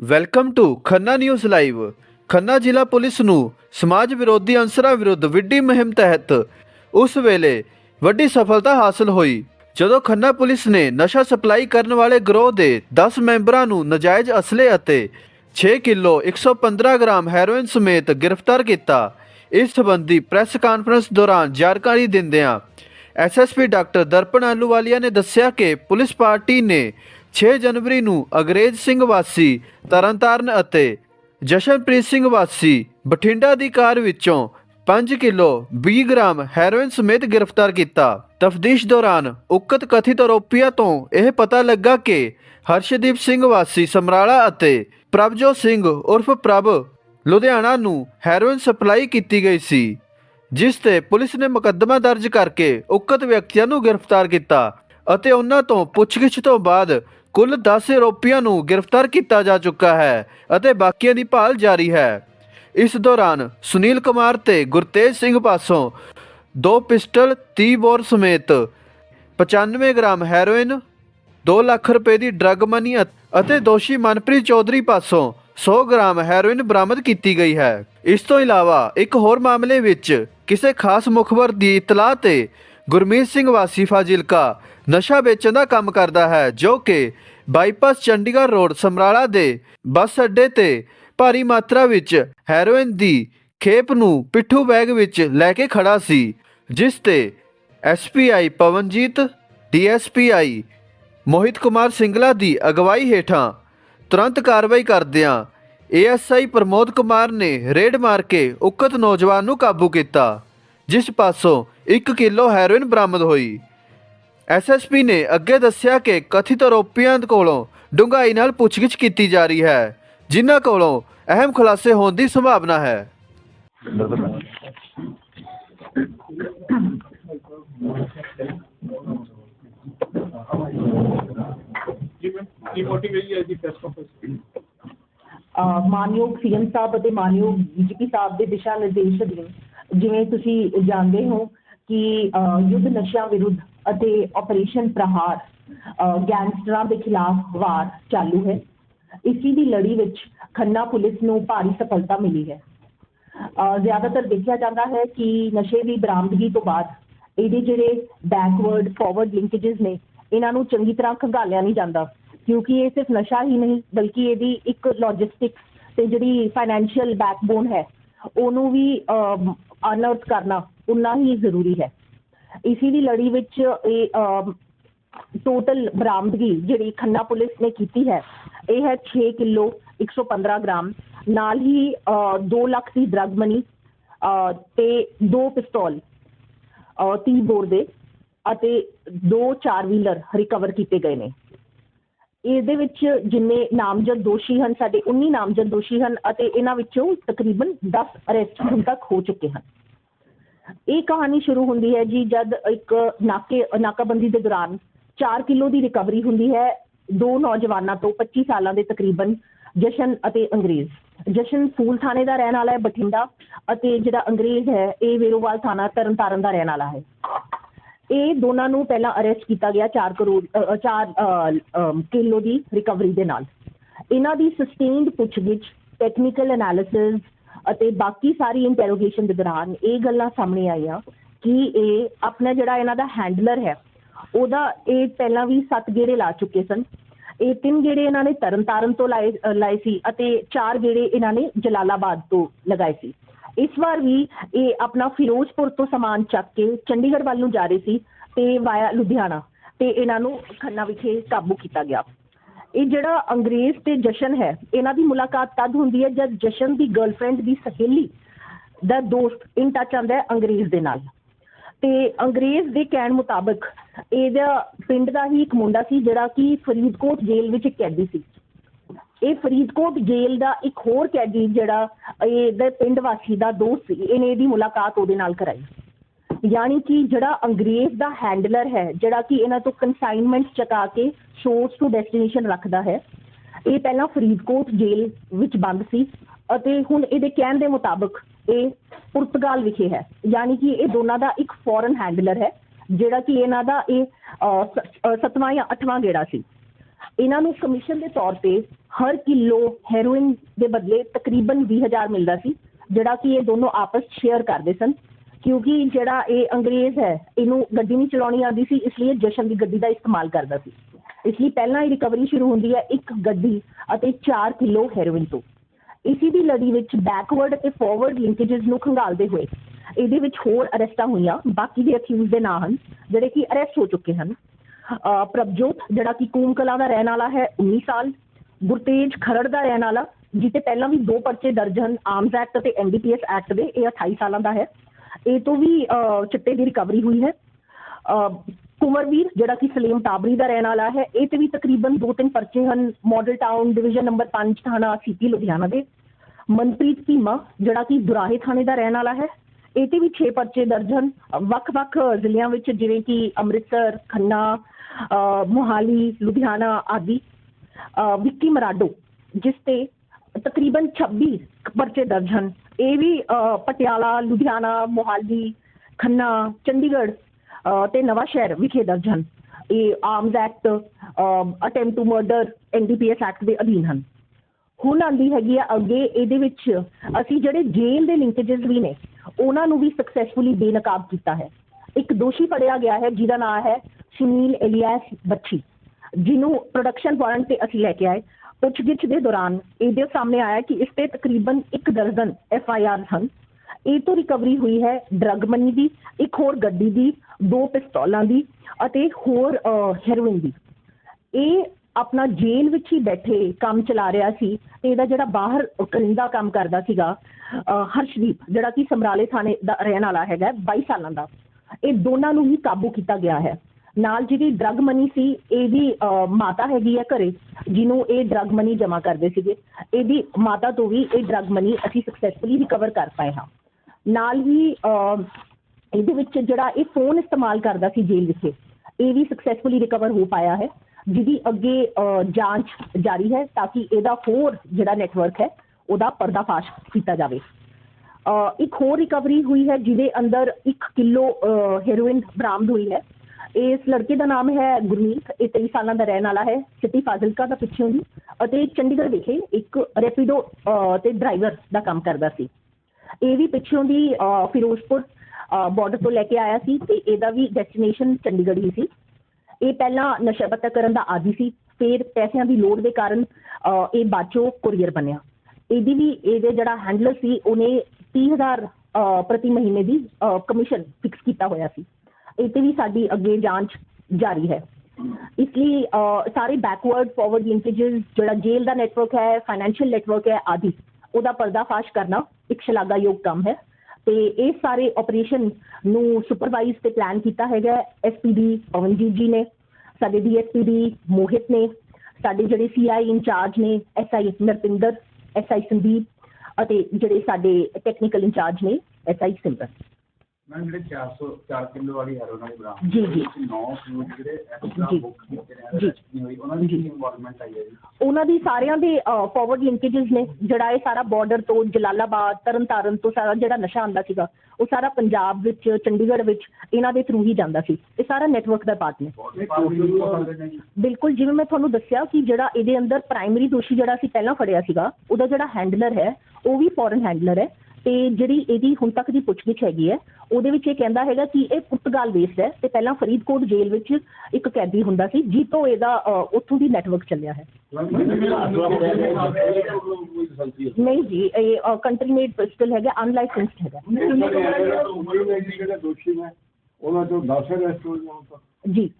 Welcome to Khanna news live Khanna ਜ਼ਿਲ੍ਹਾ police ਨੂੰ ਸਮਾਜ ਵਿਰੋਧੀ ਅੰਸਰਾਂ ਵਿਰੁੱਧ ਵਿੱਢੀ ਮੁਹਿੰਮ ਤਹਿਤ ਉਸ ਵੇਲੇ ਵੱਡੀ ਸਫਲਤਾ ਹਾਸਲ ਹੋਈ ਜਦੋਂ ਖੰਨਾ ਪੁਲਿਸ ਨੇ ਨਸ਼ਾ ਸਪਲਾਈ ਕਰਨ ਵਾਲੇ ਗਰੋਹ ਦੇ 10 ਮੈਂਬਰਾਂ ਨੂੰ ਨਜਾਇਜ਼ ਅਸਲੇ ਅਤੇ 6 ਕਿਲੋ 115 ਗ੍ਰਾਮ ਹੈਰੋਇਨ ਸਮੇਤ ਗ੍ਰਿਫਤਾਰ ਕੀਤਾ ਇਸ ਸੰਬੰਧੀ ਪ੍ਰੈਸ ਕਾਨਫਰੰਸ ਦੌਰਾਨ ਜਾਣਕਾਰੀ ਦਿੰਦਿਆਂ ਐਸਐਸਪੀ ਡਾਕਟਰ ਦਰਪਣ ਆਲੂਵਾਲੀਆ ਨੇ ਦੱਸਿਆ ਕਿ ਪੁਲਿਸ ਪਾਰਟੀ ਨੇ 6 ਜਨਵਰੀ ਨੂੰ ਅੰਗਰੇਜ਼ ਸਿੰਘ ਵਾਸੀ ਤਰਨਤਾਰਨ ਅਤੇ ਜਸ਼ਨਪ੍ਰੀਤ ਸਿੰਘ ਵਾਸੀ ਬਠਿੰਡਾ ਦੀ ਕਾਰ ਵਿੱਚੋਂ 5 ਕਿਲੋ 20 ਗ੍ਰਾਮ ਹੈਰੋਇਨ ਸਮੇਤ ਗ੍ਰਿਫਤਾਰ ਕੀਤਾ। ਤਫਦੀਸ਼ ਦੌਰਾਨ ਉਕਤ ਕਥਿਤ ਆਰੋਪੀਆਂ ਤੋਂ ਇਹ ਪਤਾ ਲੱਗਾ ਕਿ ਹਰਸ਼ਦੀਪ ਸਿੰਘ ਵਾਸੀ ਸਮਰਾਲਾ ਅਤੇ ਪ੍ਰਭਜੋਤ ਸਿੰਘ ਉਰਫ ਪ੍ਰਭ ਲੁਧਿਆਣਾ ਨੂੰ ਹੈਰੋਇਨ ਸਪਲਾਈ ਕੀਤੀ ਗਈ ਸੀ, ਜਿਸ ਤੇ ਪੁਲਿਸ ਨੇ ਮੁਕੱਦਮਾ ਦਰਜ ਕਰਕੇ ਉਕਤ ਵਿਅਕਤੀਆਂ ਨੂੰ ਗ੍ਰਿਫਤਾਰ ਕੀਤਾ ਅਤੇ ਉਹਨਾਂ ਤੋਂ ਪੁੱਛਗਿੱਛ ਤੋਂ ਬਾਅਦ ਕੁੱਲ 10 ਆਰੋਪੀਆਂ ਨੂੰ ਗ੍ਰਿਫਤਾਰ ਕੀਤਾ ਜਾ ਚੁੱਕਾ ਹੈ ਅਤੇ ਬਾਕੀਆਂ ਦੀ ਭਾਲ ਜਾਰੀ ਹੈ। ਇਸ ਦੌਰਾਨ ਸੁਨੀਲ ਕੁਮਾਰ ਤੇ ਗੁਰਤੇਜ ਸਿੰਘ ਪਾਸੋਂ ਦੋ ਪਿਸਟਲ 30 ਬੋਰ ਸਮੇਤ 95 ਗ੍ਰਾਮ ਹੈਰੋਇਨ 2 ਲੱਖ ਰੁਪਏ ਦੀ ਡਰੱਗ ਮਨੀ ਅਤੇ ਦੋਸ਼ੀ ਮਨਪ੍ਰੀਤ ਚੌਧਰੀ ਪਾਸੋਂ 100 ਗ੍ਰਾਮ ਹੈਰੋਇਨ ਬਰਾਮਦ ਕੀਤੀ ਗਈ ਹੈ। ਇਸ ਤੋਂ ਇਲਾਵਾ ਇੱਕ ਹੋਰ ਮਾਮਲੇ ਵਿੱਚ ਕਿਸੇ ਖਾਸ ਮੁਖਬਰ ਦੀ ਇਤਲਾਹ ਤੇ ਗੁਰਮੀਤ ਸਿੰਘ ਵਾਸੀ ਫਾਜ਼ਿਲਕਾ ਨਸ਼ਾ ਵੇਚਣ ਦਾ ਕੰਮ ਕਰਦਾ ਹੈ, ਜੋ ਕਿ ਬਾਈਪਾਸ ਚੰਡੀਗੜ੍ਹ ਰੋਡ ਸਮਰਾਲਾ ਦੇ ਬੱਸ ਅੱਡੇ ਤੇ ਭਾਰੀ ਮਾਤਰਾ ਵਿੱਚ ਹੈਰੋਇਨ ਦੀ ਖੇਪ ਨੂੰ ਪਿੱਠੂ ਬੈਗ ਵਿੱਚ ਲੈ ਕੇ ਖੜਾ ਸੀ, ਜਿਸ ਤੇ ਐਸਪੀਆਈ ਪਵਨਜੀਤ ਡੀਐਸਪੀਆਈ ਮੋਹਿਤ ਕੁਮਾਰ ਸਿੰਗਲਾ ਦੀ ਅਗਵਾਈ ਹੇਠਾਂ ਤੁਰੰਤ ਕਾਰਵਾਈ ਕਰਦਿਆਂ ਏਐਸਆਈ ਪ੍ਰਮੋਦ ਕੁਮਾਰ ਨੇ ਰੇਡ ਮਾਰ ਕੇ ਉਕਤ ਨੌਜਵਾਨ ਨੂੰ ਕਾਬੂ ਕੀਤਾ। ਜਿਸ ਪਾਸੋਂ 1 ਕਿਲੋ ਹੈਰੋਇਨ ਬਰਾਮਦ ਹੋਈ। ਐਸਐਸਪੀ ਨੇ ਅੱਗੇ ਦੱਸਿਆ ਕਿ ਕਥਿਤ ਆਰੋਪੀਆਂ ਕੋਲੋਂ ਡੂੰਘਾਈ ਨਾਲ ਪੁੱਛਗਿੱਛ ਕੀਤੀ ਜਾ ਰਹੀ ਹੈ, ਜਿਨ੍ਹਾਂ ਕੋਲੋਂ ਅਹਿਮ ਖੁਲਾਸੇ ਹੋਣ ਦੀ ਸੰਭਾਵਨਾ ਹੈ। ਮਾਨਯੋਗ ਸੀਐਮ ਸਾਹਿਬ ਅਤੇ ਮਾਨਯੋਗ ਡੀਜੀਪੀ ਸਾਹਿਬ ਦੇ ਦਿਸ਼ਾ ਨਿਰਦੇਸ਼ ਅਧੀਨ ਜਿਵੇਂ ਤੁਸੀਂ ਜਾਣਦੇ ਹੋ ਕਿ ਯੁੱਧ ਨਸ਼ਿਆਂ ਵਿਰੁੱਧ ਅਤੇ ਆਪਰੇਸ਼ਨ ਪ੍ਰਹਾਰ ਗੈਂਗਸਟਰਾਂ ਦੇ ਖਿਲਾਫ ਵਾਰ ਚਾਲੂ ਹੈ। ਇਸੀ ਦੀ ਲੜੀ ਵਿੱਚ ਖੰਨਾ ਪੁਲਿਸ ਨੂੰ ਭਾਰੀ ਸਫਲਤਾ ਮਿਲੀ ਹੈ। ਜ਼ਿਆਦਾਤਰ ਦੇਖਿਆ ਜਾਂਦਾ ਹੈ ਕਿ ਨਸ਼ੇ ਦੀ ਬਰਾਮਦਗੀ ਤੋਂ ਬਾਅਦ ਇਹਦੇ ਜਿਹੜੇ ਬੈਕਵਰਡ ਫਾਰਵਰਡ ਲਿੰਕੇजेस ਨੇ, ਇਹਨਾਂ ਨੂੰ ਚੰਗੀ ਤਰ੍ਹਾਂ ਖੰਗਾਲਿਆ ਨਹੀਂ ਜਾਂਦਾ। ਕਿਉਂਕਿ ਇਹ ਸਿਰਫ ਨਸ਼ਾ ਹੀ ਨਹੀਂ, ਬਲਕਿ ਇਹਦੀ ਇੱਕ ਲੌਜਿਸਟਿਕਸ ਤੇ ਜਿਹੜੀ ਫਾਈਨੈਂਸ਼ੀਅਲ ਬੈਕਬੋਨ ਹੈ, ਉਹਨੂੰ ਵੀ ਅਨਰਥ ਕਰਨਾ ਉਨਾ ਹੀ ਜ਼ਰੂਰੀ ਹੈ। ਇਸੀ ਦੀ ਲੜੀ ਵਿੱਚ ਇਹ ਟੋਟਲ ਬਰਾਮਦਗੀ ਜਿਹੜੀ ਖੰਨਾ ਪੁਲਿਸ ਨੇ ਕੀਤੀ ਹੈ, ਇਹ ਹੈ 6 ਕਿਲੋ 115 ਗ੍ਰਾਮ। ਨਾਲ ਹੀ 2 ਲੱਖ ਦੀ ਡਰਗ ਮਨੀ ਤੇ ਦੋ ਪਿਸਤੌਲ ਅਹ 30 ਬੋਰ ਦੇ ਅਤੇ ਦੋ ਚਾਰ ਵੀਲਰ ਰਿਕਵਰ ਕੀਤੇ ਗਏ ਨੇ। ਇਹਦੇ ਵਿੱਚ ਜਿੰਨੇ ਨਾਮਜ਼ਦ ਦੋਸ਼ੀ ਹਨ, ਸਾਡੇ 19 ਨਾਮਜ਼ਦ ਦੋਸ਼ੀ ਹਨ ਅਤੇ ਇਹਨਾਂ ਵਿੱਚੋਂ ਤਕਰੀਬਨ 10 ਅਰੈਸਟ ਹੁਣ ਤੱਕ ਹੋ ਚੁੱਕੇ ਹਨ। ਇਹ ਕਹਾਣੀ ਸ਼ੁਰੂ ਹੁੰਦੀ ਹੈ ਜੀ ਜਦ ਇੱਕ ਨਾਕੇ, ਨਾਕਾਬੰਦੀ ਦੇ ਦੌਰਾਨ 4 ਕਿਲੋ ਦੀ ਰਿਕਵਰੀ ਹੁੰਦੀ ਹੈ, ਦੋ ਨੌਜਵਾਨਾਂ ਤੋਂ 25 ਸਾਲਾਂ ਦੇ ਤਕਰੀਬਨ ਜਸ਼ਨ ਅਤੇ ਅੰਗਰੇਜ਼। ਜਸ਼ਨ ਫੂਲ ਥਾਣੇ ਦਾ ਰਹਿਣ ਵਾਲਾ ਹੈ, ਬਠਿੰਡਾ ਅਤੇ ਜਿਹੜਾ ਅੰਗਰੇਜ਼ ਹੈ, ਇਹ ਵੇਰੋਵਾਲ ਥਾਣਾ ਤਰਨਤਾਰਨ ਦਾ ਰਹਿਣ ਵਾਲਾ ਹੈ। ਇਹ ਦੋਨਾਂ ਨੂੰ ਪਹਿਲਾਂ ਅਰੈਸਟ ਕੀਤਾ ਗਿਆ 4 ਕਰੋੜ 4 ਕਿਲੋ ਦੀ ਰਿਕਵਰੀ ਦੇ ਨਾਲ। ਇਹਨਾਂ ਦੀ ਸਸਟੇਨਡ ਪੁੱਛਗਿੱਛ ਟੈਕਨੀਕਲ ਐਨਾਲਿਸਿਸ ਅਤੇ ਬਾਕੀ ਸਾਰੀ ਇੰਟਰੋਗੇਸ਼ਨ ਦੇ ਦੌਰਾਨ ਇਹ ਗੱਲਾਂ ਸਾਹਮਣੇ ਆਈਆਂ ਕਿ ਇਹ ਆਪਣਾ ਜਿਹੜਾ ਇਹਨਾਂ ਦਾ ਹੈਂਡਲਰ ਹੈ, ਉਹਦਾ ਇਹ ਪਹਿਲਾਂ ਵੀ 7 ਗੇੜੇ ਲਾ ਚੁੱਕੇ ਸਨ। ਇਹ ਤਿੰਨ ਗੇੜੇ ਇਹਨਾਂ ਨੇ ਤਰਨਤਾਰਨ ਤੋਂ ਲਾਏ ਲਾਏ ਸੀ ਅਤੇ ਚਾਰ ਗੇੜੇ ਇਹਨਾਂ ਨੇ ਜਲਾਲਾਬਾਦ ਤੋਂ ਲਗਾਏ ਸੀ। ਇਸ ਵਾਰ ਵੀ ਇਹ ਆਪਣਾ ਫਿਰੋਜ਼ਪੁਰ ਤੋਂ ਸਮਾਨ ਚੱਕ ਕੇ ਚੰਡੀਗੜ੍ਹ ਵੱਲ ਨੂੰ ਜਾ ਰਹੇ ਸੀ ਤੇ ਵਾਇਆ ਲੁਧਿਆਣਾ ਤੇ ਇਹਨਾਂ ਨੂੰ ਖੰਨਾ ਵਿਖੇ ਕਾਬੂ ਕੀਤਾ ਗਿਆ। ਇਹ ਜਿਹੜਾ ਅੰਗਰੇਜ਼ ਤੇ ਜਸ਼ਨ ਹੈ, ਇਹਨਾਂ ਦੀ ਮੁਲਾਕਾਤ ਤਦ ਹੁੰਦੀ ਹੈ ਜਦ ਜਸ਼ਨ ਦੀ ਗਰਲਫ੍ਰੈਂਡ ਦੀ ਸਹੇਲੀ ਦਾ ਦੋਸਤ ਇਨ ਟੱਚ ਆਉਂਦਾ ਹੈ ਅੰਗਰੇਜ਼ ਦੇ ਨਾਲ। ਤੇ ਅੰਗਰੇਜ਼ ਦੇ ਕਹਿਣ ਮੁਤਾਬਕ ਇਹਦਾ ਪਿੰਡ ਦਾ ਹੀ ਇੱਕ ਮੁੰਡਾ ਸੀ ਜਿਹੜਾ ਕਿ ਫਰੀਦਕੋਟ ਜੇਲ੍ਹ ਵਿੱਚ ਕੈਦੀ ਸੀ। ਇਹ ਫਰੀਦਕੋਟ ਜੇਲ੍ਹ ਦਾ ਇੱਕ ਹੋਰ ਕੈਦੀ ਜਿਹੜਾ ਇਹਦੇ ਪਿੰਡ ਵਾਸੀ ਦਾ ਦੋਸਤ ਸੀ ਇਹਨੇ ਇਹਦੀ ਮੁਲਾਕਾਤ ਉਹਦੇ ਨਾਲ ਕਰਾਈ। ਯਾਨੀ ਕਿ ਜਿਹੜਾ ਅੰਗਰੇਜ਼ ਦਾ ਹੈਂਡਲਰ ਹੈ ਜਿਹੜਾ ਕਿ ਇਹਨਾਂ ਤੋਂ ਕਨਸਾਈਨਮੈਂਟ ਚਕਾ ਕੇ ਸੋਰਸ ਟੂ ਡੈਸਟੀਨੇਸ਼ਨ ਰੱਖਦਾ ਹੈ ਇਹ ਪਹਿਲਾਂ ਫਰੀਦਕੋਟ ਜੇਲ੍ਹ ਵਿੱਚ ਬੰਦ ਸੀ ਅਤੇ ਹੁਣ ਇਹਦੇ ਕਹਿਣ ਦੇ ਮੁਤਾਬਕ ਇਹ ਪੁਰਤਗਾਲ ਵਿਖੇ ਹੈ। ਯਾਨੀ ਕਿ ਇਹ ਦੋਨਾਂ ਦਾ ਇੱਕ ਫੋਰਨ ਹੈਂਡਲਰ ਹੈ ਜਿਹੜਾ ਕਿ ਇਹਨਾਂ ਦਾ ਇਹ ਅਹ, ਸੱਤਵਾਂ ਜਾਂ ਅੱਠਵਾਂ ਗੇੜਾ ਸੀ। ਇਹਨਾਂ ਨੂੰ ਕਮਿਸ਼ਨ ਦੇ ਤੌਰ ਤੇ ਹਰ ਕਿਲੋ ਹੈਰੋਇਨ ਦੇ ਬਦਲੇ ਤਕਰੀਬਨ 20000 ਮਿਲਦਾ ਸੀ, ਜਿਹੜਾ ਕਿ ਇਹ ਦੋਨੋਂ ਆਪਸ ਸ਼ੇਅਰ ਕਰਦੇ ਸਨ। ਕਿਉਂਕਿ ਜਿਹੜਾ ਇਹ ਅੰਗਰੇਜ਼ ਹੈ, ਇਹਨੂੰ ਗੱਡੀ ਨਹੀਂ ਚਲਾਉਣੀ ਆਉਂਦੀ ਸੀ, ਇਸ ਲਈ ਇਹ ਜਸ਼ਨ ਦੀ ਗੱਡੀ ਦਾ ਇਸਤੇਮਾਲ ਕਰਦਾ ਸੀ। ਇਸ ਲਈ ਪਹਿਲਾਂ ਹੀ ਰਿਕਵਰੀ ਸ਼ੁਰੂ ਹੁੰਦੀ ਹੈ ਇੱਕ ਗੱਡੀ ਅਤੇ 4 ਕਿਲੋ ਹੈਰੋਇਨ ਤੋਂ। ਇਸੀ ਦੀ ਲੜੀ ਵਿੱਚ ਬੈਕਵਰਡ ਅਤੇ ਫਾਰਵਰਡ ਲਿੰਕੇजेस ਨੂੰ ਖੰਗਾਲਦੇ ਹੋਏ ਇਹਦੇ ਵਿੱਚ ਹੋਰ ਅਰੈਸਟਾਂ ਹੋਈਆਂ, ਬਾਕੀ ਦੇ ਅਕਿਊਜ਼ ਦੇ ਨਾਂ ਹਨ, ਜਿਹੜੇ ਕਿ ਅਰੈਸਟ ਹੋ ਚੁੱਕੇ ਹਨ। ਪ੍ਰਭਜੋਤ, ਜਿਹੜਾ ਕਿ ਕੂਮ ਕਲਾਂ ਦਾ ਰਹਿਣ ਵਾਲਾ ਹੈ 19 ਸਾਲ ਗੁਰਤੇਜ ਖਰੜ ਦਾ ਰਹਿਣ ਵਾਲਾ ਜਿੱਤੇ ਪਹਿਲਾਂ ਵੀ ਦੋ ਪਰਚੇ ਦਰਜ ਹਨ ਆਰਮਸ ਐਕਟ ਅਤੇ ਐਨਡੀਪੀਐਸ ਐਕਟ ਦੇ ਇਹ 28 ਸਾਲਾਂ ਦਾ ਹੈ। ਇਹ ਤੋਂ ਵੀ ਚਿੱਟੇ ਦੀ ਰਿਕਵਰੀ ਹੋਈ ਹੈ। ਅਹ, ਕੁੰਵਰਵੀਰ ਜਿਹੜਾ ਕਿ ਸਲੀਮ ਟਾਬਰੀ ਦਾ ਰਹਿਣ ਵਾਲਾ ਹੈ ਇਹ ਤੇ ਵੀ ਤਕਰੀਬਨ ਦੋ ਤਿੰਨ ਪਰਚੇ ਹਨ ਮਾਡਲ ਟਾਊਨ ਡਿਵੀਜ਼ਨ ਨੰਬਰ 5 ਥਾਣਾ ਸੀਪੀ ਲੁਧਿਆਣਾ ਦੇ। ਮਨਪ੍ਰੀਤ ਭੀਮਾ ਜਿਹੜਾ ਕਿ ਦੁਰਾਹੇ ਥਾਣੇ ਦਾ ਰਹਿਣ ਵਾਲਾ ਹੈ ਇਹ ਤੇ ਵੀ 6 ਪਰਚੇ ਦਰਜ ਹਨ। ਵੱਖ-ਵੱਖ ਜ਼ਿਲ੍ਹਿਆਂ ਵਿੱਚ ਜਿਵੇਂ ਕਿ ਅੰਮ੍ਰਿਤਸਰ ਖੰਨਾ ਮੋਹਾਲੀ ਲੁਧਿਆਣਾ ਆਦਿ। ਵਿੱਕੀ ਮਰਾਡੋ, ਜਿਸ ਤੇ ਤਕਰੀਬਨ 26 ਪਰਚੇ ਦਰਜ ਹਨ। ਇਹ ਵੀ ਪਟਿਆਲਾ, ਲੁਧਿਆਣਾ, ਮੋਹਾਲੀ, ਖੰਨਾ, ਚੰਡੀਗੜ੍ਹ ਤੇ ਨਵਾਂ ਸ਼ਹਿਰ ਵਿਖੇ ਦਰਜ ਹਨ। ਇਹ arms act attempt to murder NDPS act ਦੇ ਅਧੀਨ ਹਨ। ਹੁਣ ਆਂਦੀ ਹੈਗੀ ਆ ਅੱਗੇ, ਇਹਦੇ ਵਿੱਚ ਅਸੀਂ ਜਿਹੜੇ ਜੇਲ੍ਹ ਦੇ ਲਿੰਕੇजेस ਵੀ ਨੇ, ਉਹਨਾਂ ਨੂੰ ਵੀ ਸਕਸੈਸਫੁਲੀ ਬੇਨਕਾਬ ਕੀਤਾ ਹੈ। ਇੱਕ ਦੋਸ਼ੀ ਫੜਿਆ ਗਿਆ ਹੈ, ਜਿਹਦਾ ਨਾਮ ਹੈ ਸੁਨੀਲ ਇਲੀਆਸ ਬੱਚੀ। ਜਿਹਨੂੰ ਪ੍ਰੋਡਕਸ਼ਨ ਵਾਰੰਟ ਤੇ ਅਸੀਂ ਲੈ ਕੇ ਆਏ, ਪੁੱਛਗਿੱਛ ਦੇ ਦੌਰਾਨ ਇਹਦੇ ਸਾਹਮਣੇ ਆਇਆ ਕਿ ਇਸ ਤੇ ਤਕਰੀਬਨ ਇੱਕ ਦਰਜਨ ਐਫ ਆਈ ਆਰ ਹਨ। ਇਹ ਤੋਂ ਰਿਕਵਰੀ ਹੋਈ ਹੈ ਡਰਗ ਮਨੀ ਦੀ, ਇੱਕ ਹੋਰ ਗੱਡੀ ਦੀ, ਦੋ ਪਿਸਤੌਲਾਂ ਦੀ ਅਤੇ ਹੋਰ ਹੈਰੋਇਨ ਦੀ। ਇਹ ਆਪਣਾ ਜੇਲ੍ਹ ਵਿੱਚ ਹੀ ਬੈਠੇ ਕੰਮ ਚਲਾ ਰਿਹਾ ਸੀ ਤੇ ਇਹਦਾ ਜਿਹੜਾ ਬਾਹਰ ਕਰਿੰਦਾ ਕੰਮ ਕਰਦਾ ਸੀਗਾ ਹਰਸ਼ਦੀਪ, ਜਿਹੜਾ ਕਿ ਸਮਰਾਲੇ ਥਾਣੇ ਦਾ ਰਹਿਣ ਵਾਲਾ ਹੈਗਾ 22 ਸਾਲਾਂ ਦਾ, ਇਹ ਦੋਨਾਂ ਨੂੰ ਹੀ ਕਾਬੂ ਕੀਤਾ ਗਿਆ ਹੈ। ਨਾਲ ਜਿਹਦੀ ਡਰਗ ਮਨੀ ਸੀ ਇਹਦੀ ਅਹ, ਮਾਤਾ ਹੈਗੀ ਹੈ ਘਰੇ ਜਿਹਨੂੰ ਇਹ ਡਰਗ ਮਨੀ ਜਮ੍ਹਾਂ ਕਰਦੇ ਸੀਗੇ। ਇਹਦੀ ਮਾਤਾ ਤੋਂ ਵੀ ਇਹ ਡਰਗ ਮਨੀ ਅਸੀਂ ਸਕਸੈਸਫੁਲੀ ਰਿਕਵਰ ਕਰ ਪਾਏ ਹਾਂ। ਨਾਲ ਹੀ ਇਹਦੇ ਵਿੱਚ ਜਿਹੜਾ ਇਹ ਫੋਨ ਇਸਤੇਮਾਲ ਕਰਦਾ ਸੀ ਜੇਲ੍ਹ ਵਿਖੇ ਇਹ ਵੀ ਸਕਸੈਸਫੁਲੀ ਰਿਕਵਰ ਹੋ ਪਾਇਆ ਹੈ। ਜਿਹਦੀ ਅੱਗੇ ਜਾਂਚ ਜਾਰੀ ਹੈ ਤਾਂ ਕਿ ਇਹਦਾ ਹੋਰ ਜਿਹੜਾ ਨੈਟਵਰਕ ਹੈ ਉਹਦਾ ਪਰਦਾਫਾਸ਼ ਕੀਤਾ ਜਾਵੇ। ਇੱਕ ਹੋਰ ਰਿਕਵਰੀ ਹੋਈ ਹੈ ਜਿਹਦੇ ਅੰਦਰ 1 ਕਿਲੋ ਹੈਰੋਇਨ ਬਰਾਮਦ ਹੋਈ ਹੈ। ਇਸ ਲੜਕੇ ਦਾ ਨਾਮ ਹੈ ਗੁਰਮੀਤ ਇਹ 23 ਸਾਲਾਂ ਦਾ ਰਹਿਣ ਵਾਲਾ ਹੈ ਸਿਟੀ ਫਾਜ਼ਿਲਕਾ ਦਾ ਪਿੱਛੋਂ ਦੀ ਅਤੇ ਚੰਡੀਗੜ੍ਹ ਵਿਖੇ ਇੱਕ ਰੈਪੀਡੋ ਅਹ, ਤੇ ਡਰਾਈਵਰ ਦਾ ਕੰਮ ਕਰਦਾ ਸੀ। ਇਹ ਵੀ ਪਿੱਛੋਂ ਦੀ ਫਿਰੋਜ਼ਪੁਰ ਬਾਰਡਰ ਤੋਂ ਲੈ ਕੇ ਆਇਆ ਸੀ ਤੇ ਇਹਦਾ ਵੀ ਡੈਸਟੀਨੇਸ਼ਨ ਚੰਡੀਗੜ੍ਹ ਹੀ ਸੀ। ਇਹ ਪਹਿਲਾਂ ਨਸ਼ਾ ਪੱਤਾ ਕਰਨ ਦਾ ਆਦੀ ਸੀ ਫਿਰ ਪੈਸਿਆਂ ਦੀ ਲੋੜ ਦੇ ਕਾਰਨ ਇਹ ਬਾਚੋ ਕੁਰੀਅਰ ਬਣਿਆ। ਇਹਦੀ ਵੀ ਇਹਦੇ ਜਿਹੜਾ ਹੈਂਡਲਰ ਸੀ ਉਹਨੇ 30000 ਅਹ, ਪ੍ਰਤੀ ਮਹੀਨੇ ਦੀ ਕਮਿਸ਼ਨ ਫਿਕਸ ਕੀਤਾ ਹੋਇਆ ਸੀ। ਇਹ ਤੇ ਵੀ ਸਾਡੀ ਅੱਗੇ ਜਾਂਚ ਜਾਰੀ ਹੈ। ਇਸ ਲਈ ਸਾਰੇ ਬੈਕਵਰਡ ਫਾਰਵਰਡ ਲਿੰਕੇजेस ਜਿਹੜਾ ਜੇਲ੍ਹ ਦਾ ਨੈਟਵਰਕ ਹੈ ਫਾਈਨੈਂਸ਼ੀਅਲ ਨੈਟਵਰਕ ਹੈ ਆਦਿ, ਉਹਦਾ ਪਰਦਾਫਾਸ਼ ਕਰਨਾ ਇੱਕ ਸ਼ਲਾਘਾਯੋਗ ਕੰਮ ਹੈ। ਤੇ ਇਹ ਸਾਰੇ ਆਪਰੇਸ਼ਨ ਨੂੰ ਸੁਪਰਵਾਈਜ਼ ਤੇ ਪਲਾਨ ਕੀਤਾ ਹੈਗਾ ਐਸਪੀਡੀ ਪਵਨਜੀਤ ਜੀ ਨੇ, ਸਾਡੇ ਡੀਐਸਪੀਡੀ ਮੋਹਿਤ ਨੇ, ਸਾਡੇ ਜਿਹੜੇ ਸੀਆਈ ਇੰਚਾਰਜ ਨੇ ਐਸਆਈ ਨਰਪਿੰਦਰ ਐਸਆਈ ਸੰਦੀਪ ਅਤੇ ਜਿਹੜੇ ਸਾਡੇ ਟੈਕਨੀਕਲ ਇੰਚਾਰਜ ਨੇ ਐਸਆਈ ਸਿਮਰਨ ਮੈਂ ਜਿਹੜੇ 400 4 ਕਿਲੋ ਵਾਲੀ ਹੈਰੋਨ ਵਾਲੀ ਬਰਾਮਦ ਜੀ, ਜੀ। 9 ਕਿਲੋ ਜਿਹੜੇ ਐਕਸਟਰਾ ਜੀ। ਬੁੱਕ ਕੀਤੇ ਨੇ ਜੀ। arrest ਨਹੀਂ ਹੋਈ ਉਹਨਾਂ ਦੀ। ਕੀ ਇਨਵੋਲਵਮੈਂਟ ਆਈ ਹੈ ਜੀ ਉਹਨਾਂ ਦੀ ਸਾਰਿਆਂ ਦੇ ਫਾਰਵਰਡ ਲਿੰਕੇजेस ਨੇ ਜਿਹੜਾ ਇਹ ਸਾਰਾ ਬਾਰਡਰ ਤੋਂ ਜਲਾਲਾਬਾਦ ਤਰਨਤਾਰਨ ਤੋਂ ਸਾਰਾ ਜਿਹੜਾ ਨਸ਼ਾ ਆਂਦਾ ਸੀਗਾ ਉਹ ਸਾਰਾ ਪੰਜਾਬ ਵਿੱਚ ਚੰਡੀਗੜ੍ਹ ਵਿੱਚ ਇਹਨਾਂ ਦੇ ਥਰੂ ਹੀ ਜਾਂਦਾ ਸੀ ਇਹ ਸਾਰਾ ਨੈਟਵਰਕ ਦਾ ਪਾਰਟ ਨੇ ਇਹ ਨੇ ਜੀ ਬਿਲਕੁਲ ਜਿਵੇਂ ਮੈਂ ਤੁਹਾਨੂੰ ਦੱਸਿਆ ਕਿ ਜਿਹੜਾ ਇਹਦੇ ਅੰਦਰ ਪ੍ਰਾਇਮਰੀ ਦੋਸ਼ੀ ਜਿਹੜਾ ਅਸੀਂ ਪਹਿਲਾਂ ਫੜਿਆ ਸੀਗਾ ਉਹਦਾ ਜਿਹੜਾ ਹੈਂਡਲਰ ਹੈ ਉਹ ਵੀ ਫੋਰਨ ਹੈਂਡਲਰ ਹੈ ਤੇ ਜਿਹੜੀ ਇਹਦੀ ਹੁਣ ਤੱਕ ਦੀ ਪੁੱਛਗਿੱਛ ਹੈਗੀ ਹੈ ਉਹਦੇ ਵਿੱਚ ਇਹ ਕਹਿੰਦਾ ਹੈਗਾ ਕਿ ਇਹ ਪੁਰਤਗਾਲ ਬੇਸਡ ਹੈ ਤੇ ਪਹਿਲਾਂ ਫਰੀਦਕੋਟ ਜੇਲ੍ਹ ਵਿੱਚ ਇੱਕ ਕੈਦੀ ਹੁੰਦਾ ਸੀ ਜਿੱਤੋਂ ਇਹਦਾ ਉੱਥੋਂ ਦੀ ਨੈਟਵਰਕ ਚੱਲਿਆ ਹੈ। ਨਹੀਂ ਜੀ ਇਹ ਕੰਟਰੀ ਮੇਡ ਪਿਸਟਲ ਹੈਗਾ ਅਨਲਾਈਸੈਂਸਡ ਹੈਗਾ। ਦੋਸ਼ੀ ਨੇ ਉਹਨਾਂ ਚੋਂ 10 ਅਰੈਸਟ ਹੋਏ ਨੇ ਹੁਣ ਤੱਕ ਜੀ।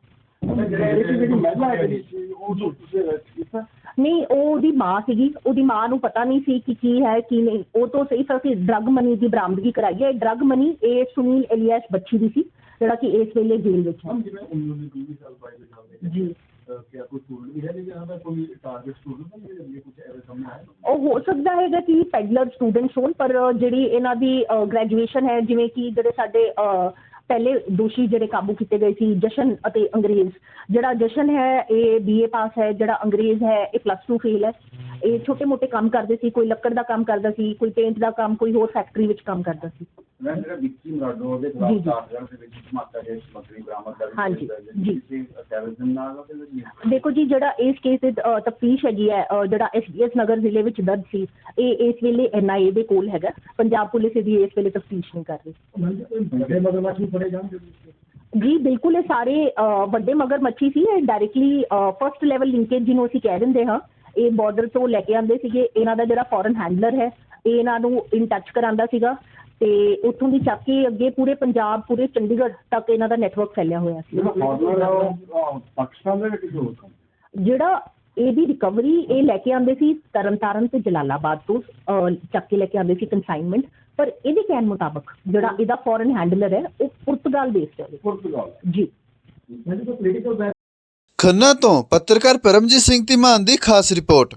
ਜਿਹੜੀ ਜਿਹੜੀ ਮਹਿਲਾ ਸੀ ਉਹ ਤੋਂ ਤੁਸੀਂ ਅਰੈਸਟ ਕੀਤਾ? ਨਹੀਂ ਉਹ ਉਹਦੀ ਮਾਂ ਸੀਗੀ। ਉਹਦੀ ਮਾਂ ਨੂੰ ਪਤਾ ਨਹੀਂ ਸੀ ਕਿ ਕੀ ਹੈ ਕੀ ਨਹੀਂ। ਉਹ ਤੋਂ ਸਿਰਫ ਅਸੀਂ ਡਰਗ ਮਨੀ ਦੀ ਬਰਾਮਦਗੀ ਕਰਾਈ ਹੈ। ਡਰਗ ਮਨੀ ਇਹ ਸੁਨੀਲ ਇਲੀਆਸ ਬੱਚੀ ਦੀ ਸੀ ਜਿਹੜਾ ਕਿ ਇਸ ਵੇਲੇ ਜੇਲ੍ਹ ਵਿੱਚ ਹੈ। ਹਮ ਜਿਵੇਂ 19 20 ਸਾਲ ਬਾਈ ਦੇ ਸਾਲ ਦੇ ਜੀ। ਕਿਆ ਕੋਈ ਸਟੂਡੈਂਟ ਵੀ ਹੈ ਜਿਹੜਾ ਦਾ ਕੋਈ ਟਾਰਗੇਟ ਸਟੂਡੈਂਟ ਹੈ ਜਿਹਦੇ ਲਈ ਕੁਝ ਐਵੇਂ ਸਾਹਮਣੇ ਆਇਆ? ਉਹ ਹੋ ਸਕਦਾ ਹੈਗਾ ਕਿ ਪੈਡਲਰ ਸਟੂਡੈਂਟਸ ਹੋਣ ਪਰ ਜਿਹੜੀ ਇਹਨਾਂ ਦੀ ਗ੍ਰੈਜੂਏਸ਼ਨ ਹੈ ਜਿਵੇਂ ਕਿ ਜਿਹੜੇ ਸਾਡੇ ਪਹਿਲੇ ਦੋਸ਼ੀ ਜਿਹੜੇ ਕਾਬੂ ਕੀਤੇ ਗਏ ਸੀ ਜਸ਼ਨ ਅਤੇ ਅੰਗਰੇਜ਼। ਜਿਹੜਾ ਜਸ਼ਨ ਹੈ, ਇਹ ਬੀਏ ਪਾਸ ਹੈ, ਜਿਹੜਾ ਅੰਗਰੇਜ਼ ਹੈ, ਇਹ ਪਲੱਸ 2 ਫੇਲ ਹੈ। ਇਹ ਛੋਟੇ ਮੋਟੇ ਕੰਮ ਕਰਦੇ ਸੀ, ਕੋਈ ਲੱਕੜ ਦਾ ਕੰਮ ਕਰਦਾ ਸੀ, ਕੋਈ ਪੇਂਟ ਦਾ ਕੰਮ, ਕੋਈ ਹੋਰ ਫੈਕਟਰੀ ਵਿੱਚ ਕੰਮ ਕਰਦਾ ਸੀ। ਮੈਂ ਜਿਹੜਾ ਵਿੱਕੀ ਮਰਾਡੋ ਦੇ ਜੀ, ਖਿਲਾਫ ਜੀ। ਚਾਰਜਰ ਦੇ ਵਿੱਚ ਧਮਾਕਾ ਦੇ ਸਮੱਗਰੀ ਬਰਾਮਦ ਕਰ ਹਾਂਜੀ, ਜੀ। ਕਿਸੇ ਟੈਰਰਿਜ਼ਮ ਨਾਲ ਉਹਦੇ ਵਿੱਚ ਦੇਖੋ ਜੀ ਜਿਹੜਾ ਇਸ ਕੇਸ ਦੀ ਤਫਤੀਸ਼ ਹੈਗੀ ਹੈ ਜਿਹੜਾ ਐਸਡੀਐਸ ਨਗਰ ਜ਼ਿਲ੍ਹੇ ਵਿੱਚ ਦਰਜ ਸੀ ਇਹ ਇਸ ਵੇਲੇ ਐਨਆਈਏ ਦੇ ਕੋਲ ਹੈਗਾ। ਪੰਜਾਬ ਪੁਲਿਸ ਇਹਦੀ ਇਸ ਵੇਲੇ ਤਫਤੀਸ਼ ਨਹੀਂ ਕਰ ਰਹੀ। ਵੱਡੇ ਮਗਰਮੱਛ ਵੀ ਫੜੇ ਜਾਣਗੇ ਜੀ। ਬਿਲਕੁਲ ਇਹ ਸਾਰੇ ਵੱਡੇ ਮਗਰ ਮੱਛੀ ਸੀ ਇਹ ਡਾਇਰੈਕਟਲੀ ਫਰਸਟ ਲੈਵਲ ਲਿੰਕੇਜ ਜਿਹਨੂੰ ਅਸੀਂ ਕਹਿ ਦਿੰਦੇ ਹਾਂ। ਇਹ ਬਾਰਡਰ ਤੋਂ ਲੈ ਕੇ ਆਉਂਦੇ ਸੀਗੇ। ਇਹਨਾਂ ਦਾ ਜਿਹੜਾ ਫੋਰਨ ਹੈਂਡਲਰ ਹੈ ਇਹ ਇਹਨਾਂ ਨੂੰ ਇਨ ਟੱਚ ਕਰਾਉਂਦਾ ਸੀਗਾ। ਤੇ ਉੱਥੋਂ ਦੀ ਚੱਕ ਕੇ ਅੱਗੇ ਪੂਰੇ ਪੰਜਾਬ ਪੂਰੇ ਚੰਡੀਗੜ੍ਹ ਤੱਕ ਇਹਨਾਂ ਦਾ ਨੈਟਵਰਕ ਫੈਲਿਆ ਹੋਇਆ ਸੀ। ਪਾਕਿਸਤਾਨ ਦੇ ਕਿਸੇ ਹੋਰ ਜਿਹੜਾ ਇਹਦੀ ਰਿਕਵਰੀ ਇਹ ਲੈ ਕੇ ਆਉਂਦੇ ਸੀ ਤਰਨਤਾਰਨ ਤੇ ਜਲਾਲਾਬਾਦ ਤੋਂ ਚੱਕ ਕੇ ਲੈ ਕੇ ਆਉਂਦੇ ਸੀ ਕਨਸਾਈਨਮੈਂਟ ਪਰ ਇਹਦੇ ਕਹਿਣ ਮੁਤਾਬਕ ਜਿਹੜਾ ਇਹਦਾ ਫੋਰਨ ਹੈਂਡਲਰ ਹੈ ਉਹ ਪੁਰਤਗਾਲ ਬੇਸਡ ਹੈ। ਪੁਰਤਗਾਲ। ਜੀ। ਖੰਨਾ ਤੋਂ ਪੱਤਰਕਾਰ ਪਰਮਜੀਤ ਸਿੰਘ ਧੀਮਾਨ ਦੀ ਖਾਸ ਰਿਪੋਰਟ।